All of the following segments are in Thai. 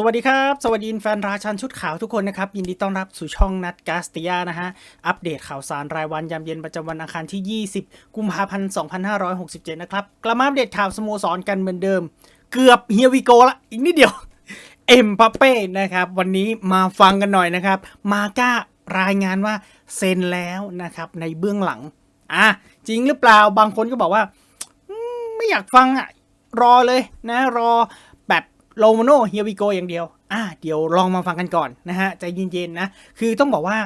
สวัสดีครับ สวัสดีแฟนราชันชุดขาวทุกคนนะครับ ยินดีต้อนรับสู่ช่องนัดกาสติยานะฮะ อัปเดตข่าวสารรายวันยามเย็นประจำวันอังคารที่ 20 กุมภาพันธ์ 2567 นะครับ กลับมาอัปเดตข่าวสโมสรกันเหมือนเดิม เกือบเฮียวิโกละ อีกนิดเดียว เอ็มปาเป้นะครับ วันนี้มาฟังกันหน่อยนะครับ มาก้ารายงานว่าเซ็นแล้วนะครับในเบื้องหลัง อะจริงหรือเปล่าบางคนก็บอกว่า ไม่อยากฟังอะรอเลยนะรอ โลโมโนเฮียวิโกอย่างเดียว อะเดี๋ยวลองมาฟังกันก่อนนะฮะ ใจเย็นๆนะ คือต้องบอกว่า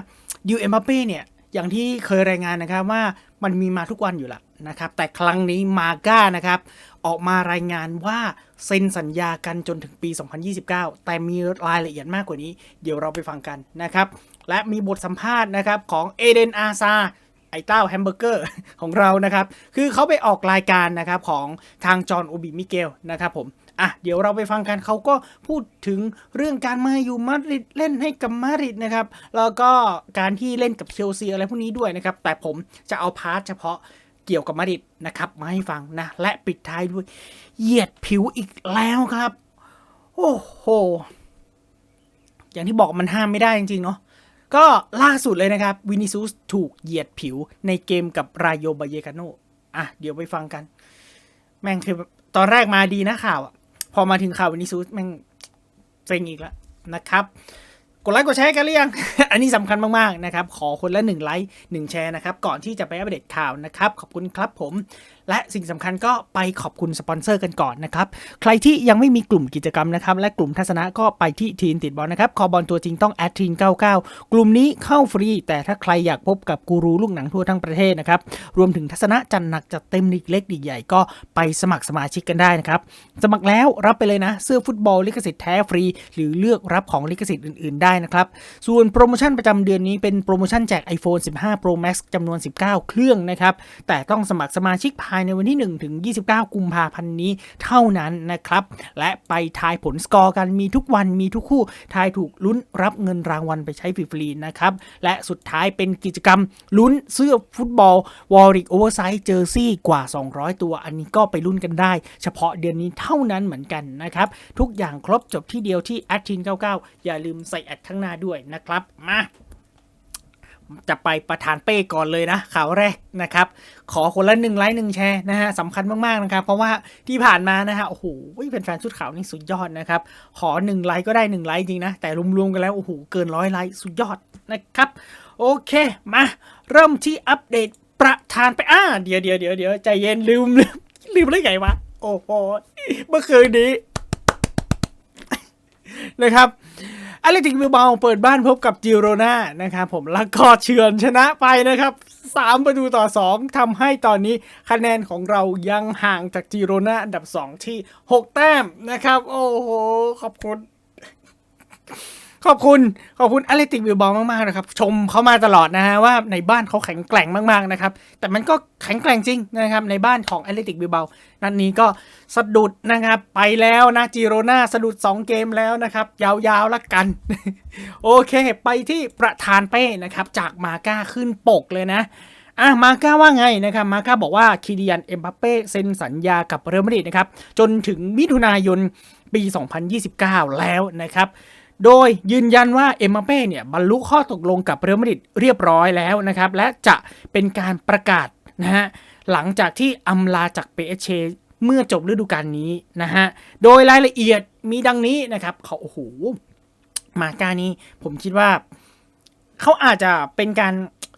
ยูเอ็มบัปเป้เนี่ย อย่างที่เคยรายงานนะครับว่ามันมีมาทุกวันอยู่ละนะครับ แต่ครั้งนี้มาก้านะครับ ออกมารายงานว่าเซ็นสัญญากันจนถึงปี 2029 แต่มีรายละเอียดมากกว่านี้ เดี๋ยวเราไปฟังกันนะครับ และมีบทสัมภาษณ์นะครับของเอเดนอาซาไอ้เต้าแฮมเบอร์เกอร์ของเรานะครับ คือเขาไปออกรายการนะครับของทางจอห์นโอบิมิเกลนะครับผม อะเดี๋ยวเราไปฟังกันเขาก็พูดถึงเรื่องการมาอยู่มาดริดเล่นให้กับมาดริดนะครับ แล้วก็การที่เล่นกับเชลซีอะไรพวกนี้ด้วยนะครับ แต่ผมจะเอาพาร์ทเฉพาะเกี่ยวกับมาดริดนะครับมาให้ฟังนะ และปิดท้ายด้วย เหยียดผิวอีกแล้วครับ โอ้โห อย่างที่บอกมันห้ามไม่ได้จริงๆเนาะก็ล่าสุดเลยนะครับวินิซูสถูกเหยียดผิวในเกมกับรายโยบาเยกาโนอะเดี๋ยวไปฟังกัน แม่งคือตอนแรกมาดีนะข่าวอะ พอมาถึงข่าววินิซูสแม่งเซ็งอีกแล้วนะครับกดไลค์กดแชร์กันหรือยัง อันนี้สำคัญมาก ๆ นะครับ ขอคนละหนึ่งไลค์หนึ่งแชร์นะครับ ก่อนที่จะไปอัปเดตข่าวนะครับ ขอบคุณครับผมและสิ่งสำคัญก็ไปขอบคุณสปอนเซอร์กันก่อนนะครับ ใครที่ยังไม่มีกลุ่มกิจกรรมนะครับ และกลุ่มทัศนะก็ไปที่ทีนติดบอลนะครับ คอบอลตัวจริงต้องแอดทีน99 กลุ่มนี้เข้าฟรี แต่ถ้าใครอยากพบกับกูรูลูกหนังทั่วทั้งประเทศนะครับ รวมถึงทัศนะจัดหนักจัดเต็มลีกเล็กลีใหญ่ก็ไปสมัครสมาชิกกันได้นะครับ สมัครแล้วรับไปเลยนะ เสื้อฟุตบอลลิขสิทธิ์แท้ฟรี หรือเลือกรับของลิขสิทธิ์อื่น ๆ ได้นะครับ ส่วนโปรโมชั่นประจำเดือนนี้เป็นโปรโมชั่นแจก iPhone 15 Pro Max จำนวน 19 เครื่องนะครับ แต่ต้องสมัครสมาชิกภายในวันที่ 1 ถึง 29 กุมภาพันธ์นี้เท่านั้นนะครับ และไปทายผลสกอร์กันมีทุกวันมีทุกคู่ทายถูกลุ้นรับเงินรางวัลไปใช้ฟรีๆนะครับ และสุดท้ายเป็นกิจกรรมลุ้นเสื้อฟุตบอลวอริกโอเวอร์ไซส์เจอร์ซี่กว่า 200 ตัว อันนี้ก็ไปลุ้นกันได้ เฉพาะเดือนนี้เท่านั้นเหมือนกันนะครับ ทุกอย่างครบจบที่เดียวที่แอดทิน99อย่าลืมใส่แอดข้างหน้าด้วยนะครับ มา จะไปประธานเป้ก่อนเลยนะข่าวแรกนะครับ ขอคนละหนึ่งไลค์หนึ่งแชร์นะฮะสำคัญมากๆนะครับ เพราะว่าที่ผ่านมานะฮะโอ้โหเป็นแฟนชุดขาวนี่สุดยอดนะครับ ขอหนึ่งไลค์ก็ได้หนึ่งไลค์จริงนะ แต่รวมๆกันแล้วโอ้โหเกินร้อยไลค์สุดยอดนะครับ โอเคมา เริ่มที่อัปเดตประธานไปอ่าเดี๋ยวเดี๋ยวเดี๋ยวเดี๋ยวใจเย็นลืมลืมลืมได้ไงวะโอ้โหเมื่อคืนนี้นะครับ อเลติกบิลเบาเปิดบ้านพบกับจิโรนานะครับผมแล้วก็เฉือนชนะไปนะครับสามประตูต่อ 2ทำให้ตอนนี้คะแนนของเรายังห่างจากจิโรนาอันดับ 2 ที่ 6 แต้มนะครับ โอ้โห ขอบคุณ ขอบคุณ ขอบคุณอเลติกบิลบอลมากๆนะครับ ชมเขามาตลอดนะฮะว่าในบ้านเขาแข็งแกร่งมากๆนะครับ แต่มันก็แข็งแกร่งจริงนะครับในบ้านของอเลติกบิลบอลนัดนี้ก็สะดุดนะครับ ไปแล้วนะจิโรนาสะดุด 2 เกมแล้วนะครับ ยาวๆละกัน โอเค ไปที่ประธานเป้นะครับ จากมาก้าขึ้นปกเลยนะอะมาก้าว่าไงนะครับ มาก้าบอกว่าคิริยันเอ็มบัปเป้เซ็นสัญญากับเรอัลมาดริดนะครับ จนถึงมิถุนายนปี 2029 แล้วนะครับ โดยยืนยันว่าเอ็มบัปเป้เนี่ยบรรลุข้อตกลงกับเรอัลมาดริดเรียบร้อยแล้วนะครับ และจะเป็นการประกาศนะฮะหลังจากที่อำลาจากเปเชเมื่อจบฤดูกาลนี้นะฮะ โดยรายละเอียดมีดังนี้นะครับ เขาโอ้โห มาก้านี้ผมคิดว่า เขาอาจจะเป็นการ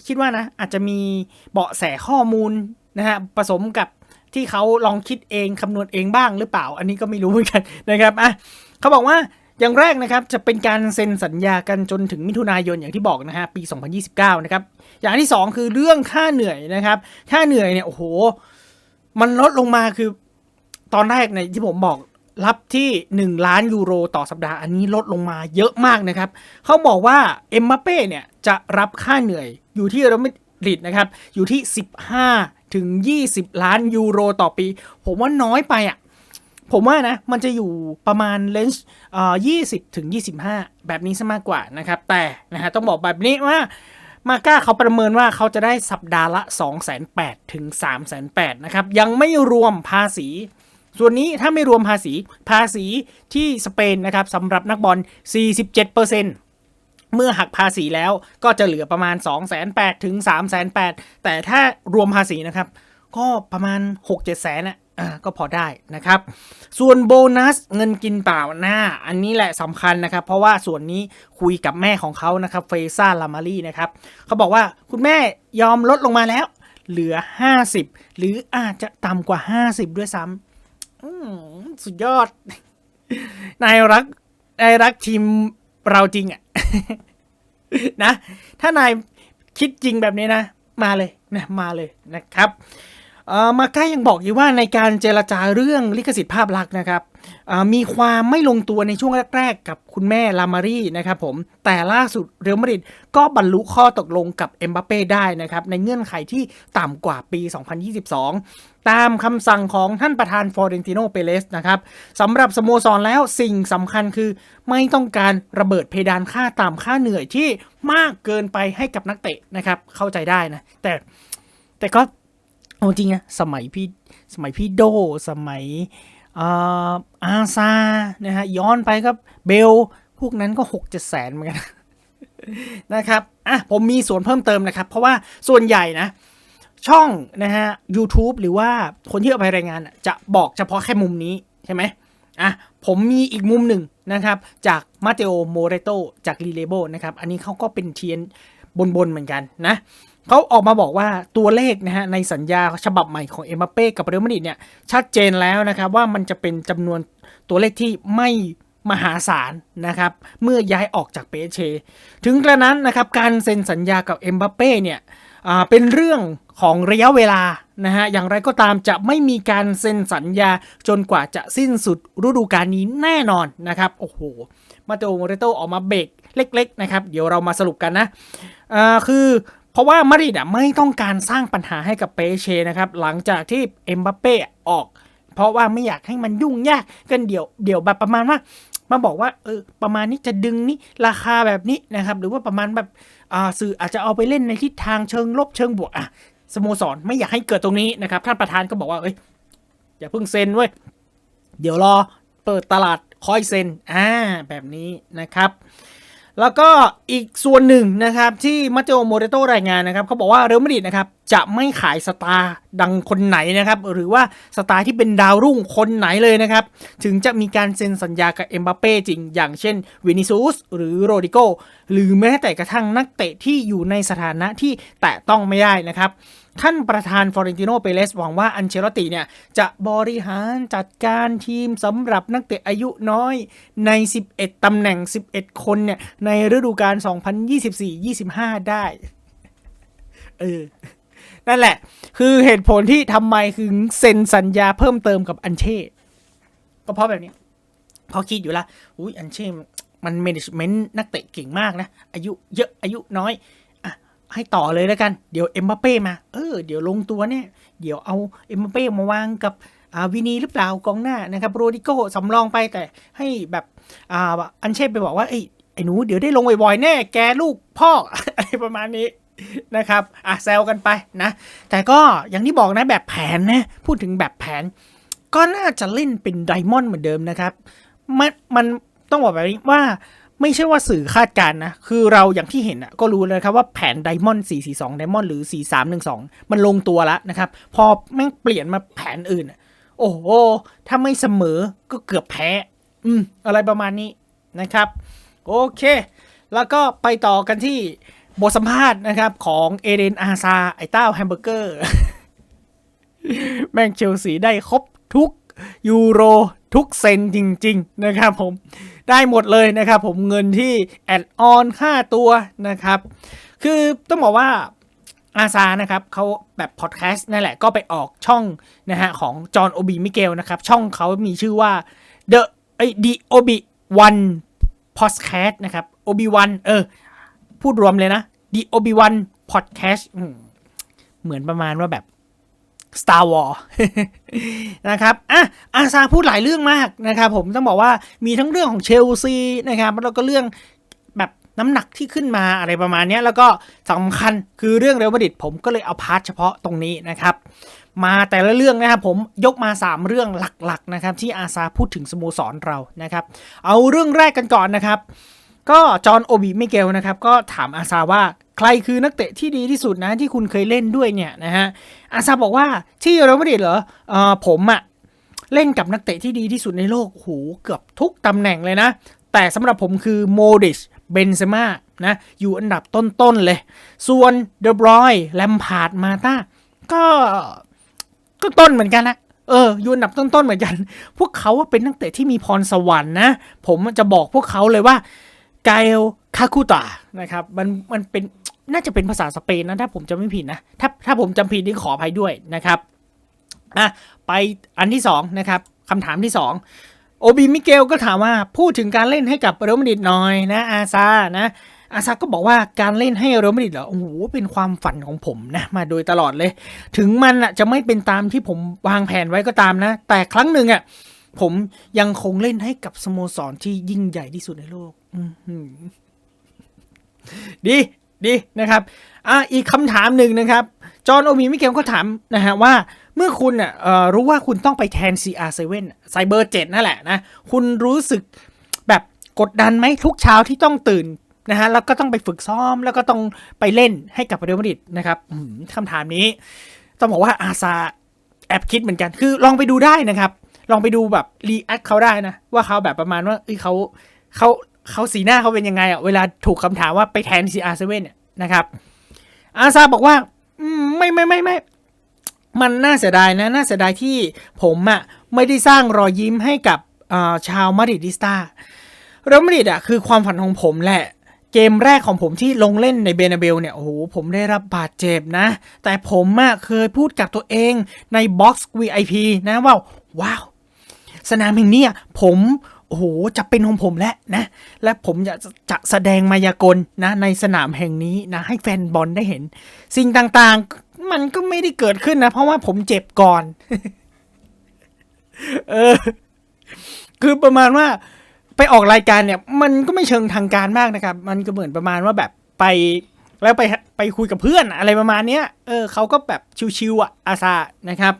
คิดว่านะ อาจจะมีเบาะแสข้อมูลนะฮะผสมกับที่เขาลองคิดเองคำนวณเองบ้างหรือเปล่า อันนี้ก็ไม่รู้เหมือนกันนะครับอะเขาบอกว่า อย่างแรกนะครับจะเป็นการเซ็นสัญญากันจนถึงมิถุนายนอย่างที่บอกนะฮะปี 2029 นะครับ อย่างที่ 2 คือเรื่องค่าเหนื่อยนะครับ ค่าเหนื่อยเนี่ยโอ้โห มันลดลงมาคือ ตอนแรกเนี่ยที่ผมบอกรับที่ 1 ล้านยูโรต่อสัปดาห์อันนี้ลดลงมาเยอะมากนะครับ เขาบอกว่าเอ็มบัปเป้เนี่ยจะรับค่าเหนื่อยอยู่ที่เรอัลมาดริดนะครับ อยู่ที่ 15 ถึง 20 ล้านยูโรต่อปี ผมว่าน้อยไปอะ ผมว่านะ มันจะอยู่ประมาณเลนส์เอ่อ20ถึง25แบบนี้ซะมากกว่านะครับ แต่นะฮะต้องบอกแบบนี้ว่ามาก้าเขาประเมินว่าเขาจะได้สัปดาห์ละ 2 8 0 0 0ถึง3 8 0 0 0นะครับ ยังไม่รวมภาษี ส่วนนี้ถ้าไม่รวมภาษี ภาษีที่สเปนนะครับสำหรับนักบอล 47%เมื่อหักภาษีแล้วก็จะเหลือประมาณ 2 8 0 0 0ถึง3 8 0 0 0แต่ถ้ารวมภาษีนะครับ ก็ประมาณ 6 7แสนนะ อ่าก็พอได้นะครับ ส่วนโบนัสเงินกินเปล่าหน้า อันนี้แหละสำคัญนะครับ เพราะว่าส่วนนี้คุยกับแม่ของเขานะครับเฟซ่าลามารีนะครับเขาบอกว่าคุณแม่ยอมลดลงมาแล้ว เหลือ 50 หรืออาจจะต่ำกว่า 50 ด้วยซ้ำสุดยอด นายรักนายรักทีมเราจริงอะนะ ถ้านายคิดจริงแบบนี้นะ มาเลยนะมาเลยนะครับ มาใกล้ยังบอกอยู่ว่าในการเจรจาเรื่องลิขสิทธิ์ภาพลักษณ์นะครับมีความไม่ลงตัวในช่วงแรก ๆ กับคุณแม่ลามารีนะครับผมแต่ล่าสุดเรอัลมาดริดก็บรรลุข้อตกลงกับเอ็มบัปเป้ได้นะครับในเงื่อนไขที่ต่ำกว่าปี 2022 ตามคำสั่งของท่านประธานฟอร์เรนติโนเปเลสนะครับสำหรับสโมสรแล้วสิ่งสำคัญคือไม่ต้องการระเบิดเพดานค่าต่ำค่าเหนื่อยที่มากเกินไปให้กับนักเตะนะครับเข้าใจได้นะแต่แต่ก็ เอาจริงอะสมัยพี่สมัยพี่โดสมัยอาซานะฮะย้อนไปก็เบล พวกนั้นก็หกเจ็ดแสนเหมือนกันนะครับอะผมมีส่วนเพิ่มเติมนะครับ เพราะว่าส่วนใหญ่นะช่องนะฮะ YouTube หรือว่าคนที่เอาไปรายงานจะบอกเฉพาะแค่มุมนี้ใช่ไหมอะผมมีอีกมุมหนึ่งนะครับ จากมาเตโอโมเรโตจากรีเลโบนะครับ อันนี้เขาก็เป็นเทียนบนๆเหมือนกันนะ เขาออกมาบอกว่าตัวเลขนะฮะในสัญญาฉบับใหม่ของเอ็มบัปเป้กับเรอัลมาดริดเนี่ยชัดเจนแล้วนะครับว่ามันจะเป็นจำนวนตัวเลขที่ไม่มหาศาลนะครับเมื่อย้ายออกจากเปเช ถึงกระนั้นนะครับการเซ็นสัญญากับเอ็มบัปเป้เนี่ยเป็นเรื่องของระยะเวลานะฮะอย่างไรก็ตามจะไม่มีการเซ็นสัญญาจนกว่าจะสิ้นสุดฤดูกาลนี้แน่นอนนะครับโอ้โหมาโตโมเรโตออกมาเบรกเล็ก ๆ นะครับ เดี๋ยวเรามาสรุปกันนะคือ เพราะว่ามาดริดอะไม่ต้องการสร้างปัญหาให้กับเปเชนะครับ หลังจากที่เอ็มบัปเป้ออก เพราะว่าไม่อยากให้มันยุ่งยากกันเดี๋ยวเดี๋ยวแบบประมาณว่ามาบอกว่าเออประมาณนี้จะดึงนี่ราคาแบบนี้นะครับ หรือว่าประมาณแบบอ่าสื่ออาจจะเอาไปเล่นในทิศทางเชิงลบเชิงบวกอะสโมสรไม่อยากให้เกิดตรงนี้นะครับท่านประธานก็บอกว่าเอ้ยอย่าเพิ่งเซ็นเว้ยเดี๋ยวรอเปิดตลาดค่อยเซ็นอ่าแบบนี้นะครับ แล้วก็อีกส่วนหนึ่งนะครับที่มาเตโอโมเรโตรายงานนะครับเขาบอกว่าเรอัลมาดริดนะครับจะไม่ขายสตาร์ดังคนไหนนะครับ หรือว่าสตาร์ที่เป็นดาวรุ่งคนไหนเลยนะครับ ถึงจะมีการเซ็นสัญญากับเอ็มบัปเป้จริง อย่างเช่นวินิซูสหรือโรดิโกหรือแม้แต่กระทั่งนักเตะที่อยู่ในสถานะที่แตะต้องไม่ได้นะครับ ท่านประธานฟลอเรนติโนเปเรสหวังว่าอันเชลติเนี่ย จะบริหารจัดการทีมสำหรับนักเตะอายุน้อยใน 11ตำแหน่ง 11 คนเนี่ย ในฤดูกาล 2024-25 ได้ เออ นั่นแหละ คือเหตุผลที่ทำไมคือเซ็นสัญญาเพิ่มเติมกับอันเช่ ก็เพราะแบบนี้พอคิดอยู่ละอุ้ยอันเช่มันเมนจเมนต์นักเตะเก่งมากนะ อายุเยอะอายุน้อย ให้ต่อเลยแล้วกัน เดี๋ยวเอ็มบัปเป้มา เออ เดี๋ยวลงตัวเนี่ย เดี๋ยวเอาเอ็มบัปเป้มาวางกับวินีหรือเปล่ากองหน้านะครับโรดิโก้สำรองไปแต่ให้แบบอ,อันเช่ไปบอกว่าไอ้ไอ้หนูเดี๋ยวได้ลงบ่อยๆแน่แกลูกพ่ออะไรประมาณนี้นะครับอะแซวกันไปนะ แต่ก็อย่างที่บอกนะแบบแผนนะ พูดถึงแบบแผน ก็น่าจะเล่นเป็นไดมอนด์เหมือนเดิมนะครับ มันมันต้องบอกแบบนี้ว่า ไม่ใช่ว่าสื่อคาดการณ์นะ คือเราอย่างที่เห็นอะก็รู้เลยครับว่าแผนไดมอนด์442ไดมอนด์หรือ 4312 มันลงตัวแล้วนะครับ พอแม่งเปลี่ยนมาแผนอื่นอะโอ้โห ถ้าไม่เสมอก็เกือบแพ้ อืม อะไรประมาณนี้นะครับ โอเค แล้วก็ไปต่อกันที่บทสัมภาษณ์นะครับ ของเอเดนอาซา ไอเต้าแฮมเบอร์เกอร์ แม่งเชลซีได้ครบทุกยูโร ทุกเซนจริง ๆ นะครับผมได้หมดเลยนะครับผมเงินที่แอดออนค่าตัวนะครับ คือต้องบอกว่าอาซานะครับเขาแบบพอดแคสต์นั่นแหละก็ไปออกช่องนะฮะของจอห์นโอบีมิเกลนะครับ ช่องเขามีชื่อว่า The ไอ้ The Obi One Podcast นะครับ Obi One เออ พูดรวมเลยนะ The Obi One Podcast อืมเหมือนประมาณว่าแบบ Star War นะครับอะอาซาพูดหลายเรื่องมากนะครับผมต้องบอกว่ามีทั้งเรื่องของเชลซีนะครับแล้วก็เรื่องแบบน้ำหนักที่ขึ้นมาอะไรประมาณนี้แล้วก็สำคัญคือเรื่องเรอัลมาดริดผมก็เลยเอาพาร์ทเฉพาะตรงนี้นะครับมาแต่ละเรื่องนะครับผมยกมา 3 เรื่องหลักๆนะครับที่อาซาพูดถึงสโมสรเรานะครับ เอาเรื่องแรกกันก่อนนะครับ ก็จอห์นโอบิมิเกลนะครับก็ถามอาซาว่าใครคือนักเตะที่ดีที่สุดนะที่คุณเคยเล่นด้วยเนี่ยนะฮะอาซาบอกว่าที่เรอัลมาดริดเหรอเออผมอะเล่นกับนักเตะที่ดีที่สุดในโลกโหเกือบทุกตำแหน่งเลยนะ แต่สำหรับผมคือโมดิชเบนเซม่านะอยู่อันดับต้น ๆ เลย ส่วนเดบรอยแลมพาร์ดมาตาก็ก็ต้นเหมือนกันนะเอออยู่อันดับต้น ๆ เหมือนกัน พวกเขาเป็นนักเตะที่มีพรสวรรค์นะ ผมจะบอกพวกเขาเลยว่า ไกลคาคูตานะครับมันมันเป็นน่าจะเป็นภาษาสเปนนะถ้าผมจำไม่ผิดนะถ้าถ้าผมจำผิดนี่ขออภัยด้วยนะครับอะไปอันที่สองนะครับคำถามที่สองโอบีมิเกลก็ถามว่าพูดถึงการเล่นให้กับเรอัลมาดริดหน่อยนะอาซานะอาซาก็บอกว่าการเล่นให้เรอัลมาดริดเหรอโอ้โหเป็นความฝันของผมนะมาโดยตลอดเลย ถึงมันอะจะไม่เป็นตามที่ผมวางแผนไว้ก็ตามนะ แต่ครั้งหนึ่งอะผมยังคงเล่นให้กับสโมสรที่ยิ่งใหญ่ที่สุดในโลก ดีดีนะครับ อะอีกคำถามหนึ่งนะครับ จอห์นโอมีมิเกลก็ถามนะฮะว่าเมื่อคุณอะเอ่อรู้ว่าคุณต้องไปแทน CR7 ไซเบอร์7นั่นแหละนะ คุณรู้สึกแบบกดดันไหมทุกเช้าที่ต้องตื่นนะฮะแล้วก็ต้องไปฝึกซ้อมแล้วก็ต้องไปเล่นให้กับเรอัลมาดริดนะครับคำถามนี้ ต้องบอกว่าอาซาแอบคิดเหมือนกัน คือลองไปดูได้นะครับ ลองไปดูแบบรีแอคเขาได้นะ ว่าเขาแบบประมาณว่าเอ้เขาเขา เขาสีหน้าเขาเป็นยังไงอะเวลาถูกคำถามว่าไปแทน CR7 เนี่ยนะครับอาซาบอกว่าไม่ไม่ไม่ไม่มันน่าเสียดายนะ น่าเสียดายที่ผมอะ่ะไม่ได้สร้างรอยยิ้มให้กับาชาวมาดริดิสตาเรอัลมาดริดอะคือความฝันของผมแหละ เกมแรกของผมที่ลงเล่นในเบนาเบลเนี่ย โอ้โห ผมได้รับบาดเจ็บนะ แต่ผมอะเคยพูดกับตัวเองในบ็อกซ์ VIP นะว่า ว้าว สนามแห่งนี้ผม โอ้โหจะเป็นของผมแล้วนะ และผมจะจะแสดงมายากลนะในสนามแห่งนี้นะให้แฟนบอลได้เห็น สิ่งต่างๆมันก็ไม่ได้เกิดขึ้นนะ เพราะว่าผมเจ็บก่อน เออ คือประมาณว่าไปออกรายการเนี่ย มันก็ไม่เชิงทางการมากนะครับ มันก็เหมือนประมาณว่าแบบไปแล้วไปไปคุยกับเพื่อนอะไรประมาณเนี้ย เออเขาก็แบบชิวๆอะอาซานะครับ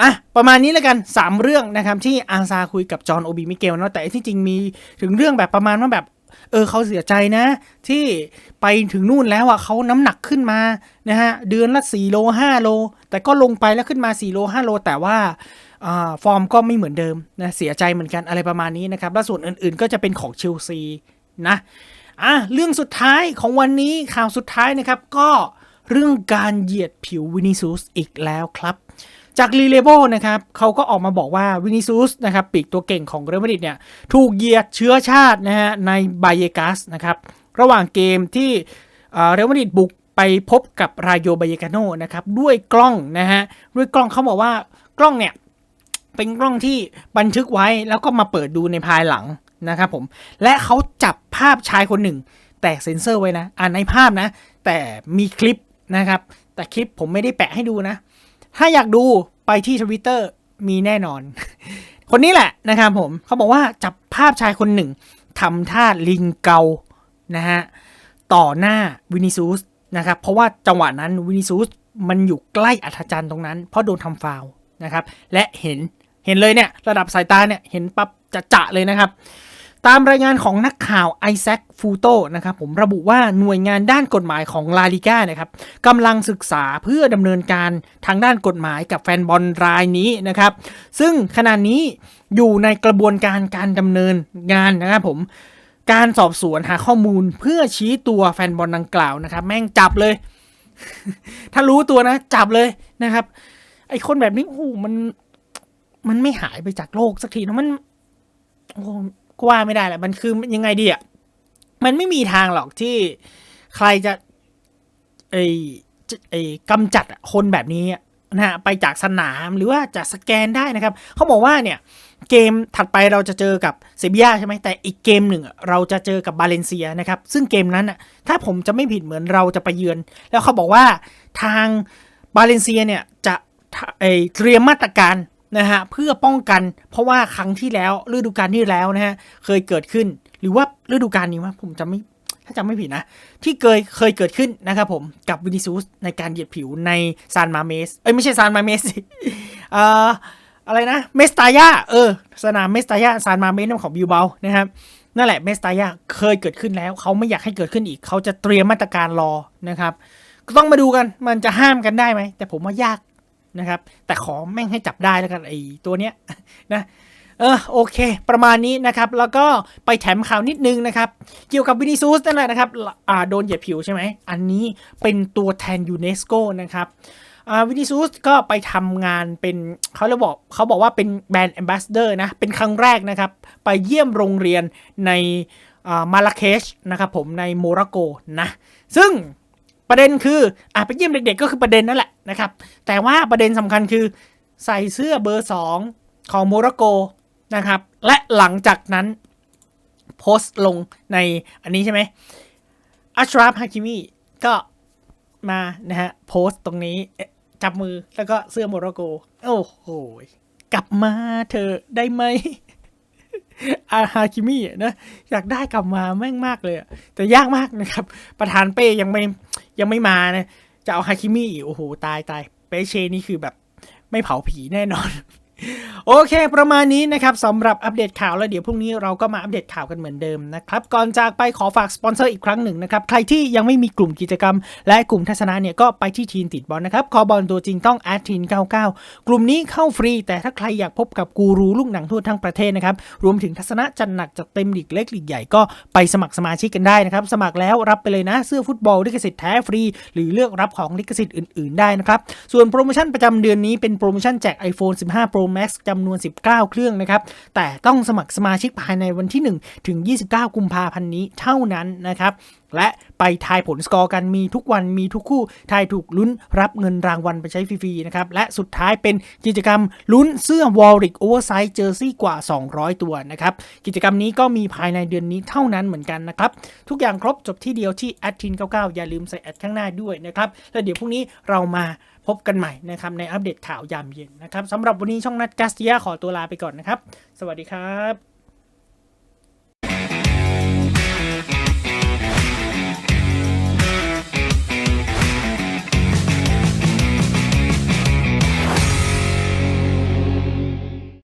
อะประมาณนี้แล้วกัน 3 เรื่องนะครับที่อาซาคุยกับจอห์นโอบีมิเกลเนาะแต่ที่จริงมีถึงเรื่องแบบประมาณว่าแบบเออเขาเสียใจนะ ที่ไปถึงนู่นแล้วอะเขาน้ำหนักขึ้นมานะฮะเดือนละ4โล5โล แต่ก็ลงไปแล้วขึ้นมา4โล5โล แต่ว่าอ่าฟอร์มก็ไม่เหมือนเดิมนะเสียใจเหมือนกันอะไรประมาณนี้นะครับแล้วส่วนอื่นๆ ก็จะเป็นของเชลซีนะอะเรื่องสุดท้ายของวันนี้ข่าวสุดท้ายนะครับก็เรื่องการเหยียดผิววินิซูสอีกแล้วครับ จากรีเลโบนะครับเขาก็ออกมาบอกว่าวินิซูสนะครับปีกตัวเก่งของเรอัลมาดริดเนี่ยถูกเหยียดเชื้อชาตินะฮะในไบเยกัสนะครับระหว่างเกมที่เอ่อเรอัลมาดริดบุกไปพบกับรายโยไบเยกาโนนะครับด้วยกล้องนะฮะด้วยกล้องเขาบอกว่ากล้องเนี่ยเป็นกล้องที่บันทึกไว้แล้วก็มาเปิดดูในภายหลังนะครับผมและเขาจับภาพชายคนหนึ่ง แต่เซ็นเซอร์ไว้นะอ่านในภาพนะ แต่มีคลิปนะครับ แต่คลิปผมไม่ได้แปะให้ดูนะ ถ้าอยากดูไปที่ทวิตเตอร์มีแน่นอน คนนี้แหละนะครับผมเขาบอกว่าจับภาพชายคนหนึ่งทำท่าลิงเกานะฮะต่อหน้าวินิซูสนะครับ เพราะว่าจังหวะนั้นวินิซูสมันอยู่ใกล้อัธจันทร์ตรงนั้น เพราะโดนทำฟาวนะครับ และเห็นเห็นเลยเนี่ย ระดับสายตาเนี่ย เห็นปั๊บจะจะเลยนะครับ ตามรายงานของนักข่าวไอแซคฟูโตนะครับผมระบุว่าหน่วยงานด้านกฎหมายของลาลิก้านะครับกำลังศึกษาเพื่อดำเนินการทางด้านกฎหมายกับแฟนบอลรายนี้นะครับ ซึ่งขณะนี้อยู่ในกระบวนการการดำเนินงานนะครับผมการสอบสวนหาข้อมูลเพื่อชี้ตัวแฟนบอลดังกล่าวนะครับ แม่งจับเลย ถ้ารู้ตัวนะ จับเลยนะครับ ไอคนแบบนี้โอ้โหมันมันไม่หายไปจากโลกสักทีนะมันโอ้ ก็ว่าไม่ได้แหละมันคือยังไงดีอะมันไม่มีทางหรอกที่ใครจะไอ้ไอ้กำจัดคนแบบนี้นะฮะไปจากสนามหรือว่าจากสแกนได้นะครับ เขาบอกว่าเนี่ยเกมถัดไปเราจะเจอกับเซบียาใช่ไหมแต่อีกเกมหนึ่งเราจะเจอกับบาเลนเซียนะครับ ซึ่งเกมนั้นอะถ้าผมจะไม่ผิดเหมือนเราจะไปเยือน แล้วเขาบอกว่าทางบาเลนเซียเนี่ยจะไอเตรียมมาตรการ นะฮะเพื่อป้องกัน เพราะว่าครั้งที่แล้วฤดูกาลที่แล้วนะฮะเคยเกิดขึ้น หรือว่าฤดูกาลนี้ว่าผมจะไม่ถ้าจำไม่ผิดนะ ที่เคยเคยเกิดขึ้นนะครับผมกับวินิซูสในการเหยียดผิวในซานมาเมสเอ้ยไม่ใช่ซานมาเมสสิเอ่ออะไรนะเมสตายาเออ สนามเมสตายาซานมาเมสของบิวเบานะครับนั่นแหละเมสตายาเคยเกิดขึ้นแล้ว เขาไม่อยากให้เกิดขึ้นอีก เขาจะเตรียมมาตรการรอนะครับ ก็ต้องมาดูกันมันจะห้ามกันได้ไหม แต่ผมว่ายาก นะครับ แต่ขอแม่งให้จับได้แล้วกันไอ้ตัวเนี้ยนะเออโอเค ประมาณนี้นะครับ แล้วก็ไปแถมข่าวนิดนึงนะครับ เกี่ยวกับวินิซูสนั่นแหละนะครับอ่าโดนเหยียดผิวใช่ไหม อันนี้เป็นตัวแทนยูเนสโกนะครับอ่าวินิซูสก็ไปทำงานเป็นเขาเลยบอกเขาบอกว่าเป็นแบรนด์แอมบาสเดอร์นะ เป็นครั้งแรกนะครับ ไปเยี่ยมโรงเรียนในอ่ามาลาเคชนะครับผมในโมร็อกโกนะ ซึ่ง ประเด็นคืออะไปเยี่ยมเด็กๆก็คือประเด็นนั่นแหละนะครับ แต่ว่าประเด็นสำคัญคือใส่เสื้อเบอร์ 2 ของโมร็อกโกนะครับ และหลังจากนั้นโพสต์ลงในอันนี้ใช่ไหมอัชราฟฮาคิมิก็มานะฮะโพสต์ตรงนี้จับมือแล้วก็เสื้อโมร็อกโก โอ้โห กลับมาเธอได้ไหมอาฮาคิมิอะนะอยากได้กลับมาแม่งมากเลยอะแต่ยากมากนะครับ ประธานเป้ยังไม่ ยังไม่มานะ จะเอาฮาคิมิอีกโอ้โห ตายตายเปเชนี่คือแบบไม่เผาผีแน่นอน โอเค ประมาณนี้นะครับสำหรับอัปเดตข่าวแล้วเดี๋ยวพรุ่งนี้เราก็มาอัปเดตข่าวกันเหมือนเดิมนะครับก่อนจากไปขอฝากสปอนเซอร์อีกครั้งหนึ่งนะครับใครที่ยังไม่มีกลุ่มกิจกรรม และกลุ่มทัศนะเนี่ยก็ไปที่ทีนติดบอลนะครับคอบอลตัวจริงต้องแอดทีน99 กลุ่มนี้เข้าฟรี แต่ถ้าใครอยากพบกับกูรูลูกหนังทั่วทั้งประเทศนะครับรวมถึงทัศนะจันหนักจัดเต็มหลีกเล็กหลีกใหญ่ก็ไปสมัครสมาชิกกันได้นะครับสมัครแล้วรับไปเลยนะเสื้อฟุตบอลลิขสิทธิ์แท้ฟรี หรือเลือกรับของลิขสิทธิ์อื่น ๆ ได้นะครับส่วนโปรโมชั่นประจำเดือนนี้เป็นโปรโมชั่นแจก iPhone 15 Pro Max จำนวน 19 เครื่องนะครับ แต่ต้องสมัครสมาชิกภายในวันที่ 1 ถึง 29 กุมภาพันธ์นี้เท่านั้นนะครับ และไปทายผลสกอร์กันมีทุกวันมีทุกคู่ ทายถูกลุ้นรับเงินรางวัลไปใช้ฟรีๆนะครับ และสุดท้ายเป็นกิจกรรมลุ้นเสื้อวอลริกโอเวอร์ไซส์เจอร์ซี่กว่า 200 ตัวนะครับ กิจกรรมนี้ก็มีภายในเดือนนี้เท่านั้นเหมือนกันนะครับ ทุกอย่างครบจบที่เดียวที่แอดทิน99อย่าลืมใส่แอดข้างหน้าด้วยนะครับ แล้วเดี๋ยวพรุ่งนี้เรามา พบกันใหม่นะครับในอัปเดตข่าวยามเย็นนะครับสำหรับวันนี้ช่องนัดกัสเตียขอตัวลาไปก่อนนะครับ สวัสดีครับ